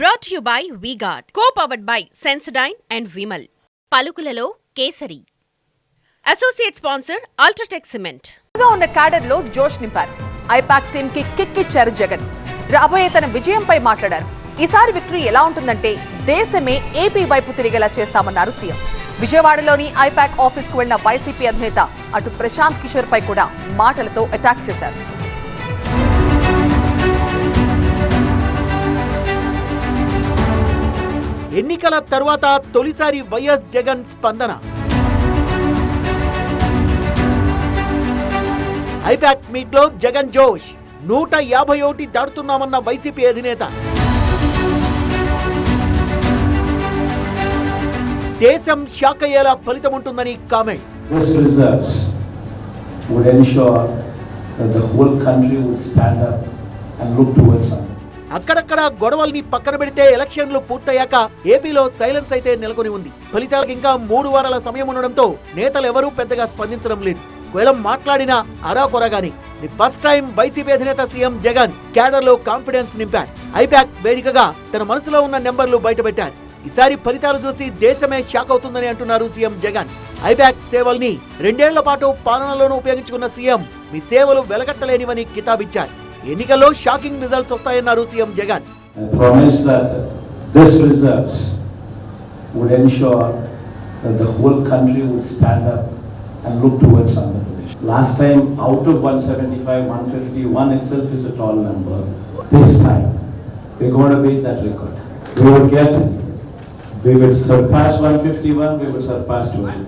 Brought you by V-Guard co powered by Sensodyne and Vimal పలుకులలో Kesari. Associate sponsor UltraTech cement ఉన్న క్యాడర్లో జోష్ నింపారు. I-PAC టీమ్కి kick ఇచ్చారు జగన్. రాబోయే తన విజయంపై మాట్లాడారు. ఈసారి విక్టరీ ఎలా ఉంటుందంటే దేశమే ఏపీ వైపు తిరిగేలా చేస్తామన్నారు సీఎం. విజయవాడలోని ఐపాక్ ఆఫీస్కు వెళ్ళిన వైసీపీ అధినేత అటు ప్రశాంత్ కిషోర్ పై కూడా మాటలతో అటాక్ చేశారు. ఎన్నికల తర్వాత తొలిసారి వైఎస్ జగన్ స్పందన. ఐపాక్ మీట్లో జగన్ జోష్ నూట యాభై ఒకటి దాడుతున్నామన్న వైసీపీ అధినేత. దేశం షాక్ అయ్యేలా ఫలితం ఉంటుందని కామెంట్. అక్కడక్కడ గొడవల్ని పక్కన పెడితే ఎలక్షన్లు పూర్తయ్యాక ఏపీలో సైలెన్స్ అయితే నెలకొని ఉంది. ఫలితాలకు ఇంకా మూడు వారాల సమయం ఉండడంతో నేతలు ఎవరూ పెద్దగా స్పందించడం లేదు. ఒకవేళ మాట్లాడినా అరాకొరగాని ది ఫస్ట్ టైం వైసీపీ అధినేత సీఎం జగన్ క్యాడర్లో కాన్ఫిడెన్స్ నింపారు. ఐపాక్ వేదికగా తన మనసులో ఉన్న నెంబర్లు బయటపెట్టారు. ఈసారి ఫలితాలు చూసి దేశమే షాక్ అవుతుందని అంటున్నారు సీఎం జగన్. ఐపాక్ సేవల్ని రెండేళ్ళ పాటు పాలనలోనూ ఉపయోగించుకున్న సీఎం మీ సేవలు వెలకట్టలేనివని కితాబిచ్చారు. ఎన్నికల్లో shocking results వస్తాయన్నారు CM Jagan I promise that this results would ensure that the whole country would stand up and look towards Andhra Pradesh. Last time, out of 175, 150, one itself is a tall number. This time, we're going to beat that record. We will get, we will surpass 151, we will surpass 200.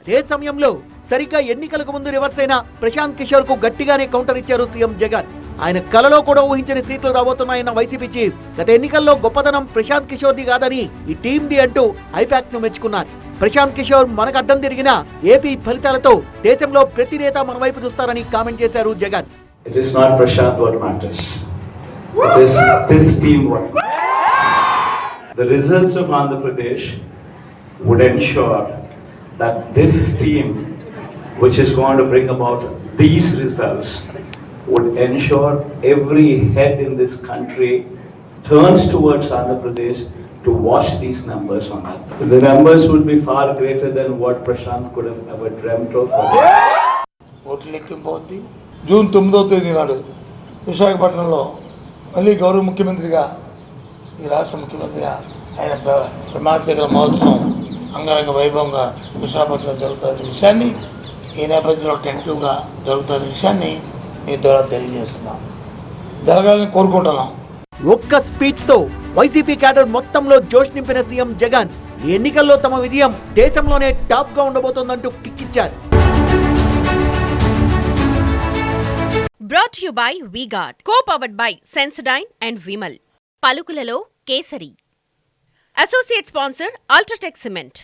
అదే సమయంలో సరిగ్గా ఎన్నికలకు ముందు reverse అయిన ప్రశాంత్ కిషోర్కు గట్టిగానే counter ఇచ్చారు CM Jagan. ఆయన కలలో కూడా ఊహించని సీట్లు రాబోతున్నాయన్న వైసీపీ చీఫ్. గత ఎన్నికల్లో గొప్పతనం ప్రశాంత్ కిషోర్ ది కాదని ఈ టీమ్ ది అంటూ ఐపాక్ను మెచ్చుకున్నారు. ప్రశాంత్ కిషోర్ మనకు అడ్డం తిరిగిన ఏపీ ఫలితాలతో దేశంలో ప్రతి నేత మన వైపు చూస్తారని కామెంట్ చేశారు Jagan. It is not Prashant what matters. It is this team what The results of Andhra Pradesh would ensure that this team, which is going to bring about these results, would ensure every head in this country turns towards Andhra Pradesh to watch these numbers on that. The numbers would be far greater than what Prashant could have ever dreamt of. ఓట్ల లెక్కింపు అవుద్ది June తొమ్మిదవ తేదీ నాడు విశాఖపట్నంలో మళ్ళీ గౌరవ ముఖ్యమంత్రిగా ఈ రాష్ట్ర ముఖ్యమంత్రిగా ఆయన ప్ర ప్రమాదశేఖర మహోత్సవం అంగరంగ వైభవంగా విశాఖపట్నంలో జరుగుతున్న విషయాన్ని ఈ నేపథ్యంలో టెంటివ్గా జరుగుతున్న విషయాన్ని మీ ద్వారా తెలియజేస్తున్నాం. జరగాలని కోరుకుంటున్నాం. ఒక్క స్పీచ్తో వైసీపీ క్యాడర్ మొత్తంలో జోష్ నింపిన సీఎం జగన్ ఎన్నికల్లో తమ విజయం దేశంలోనే టాప్గా ఉండబోతోందంటూ కిక్కిచ్చారు. Brought you by V-Guard co powered by Sensodyne and Vimal పలుకులలో Kesari associate sponsor UltraTech cement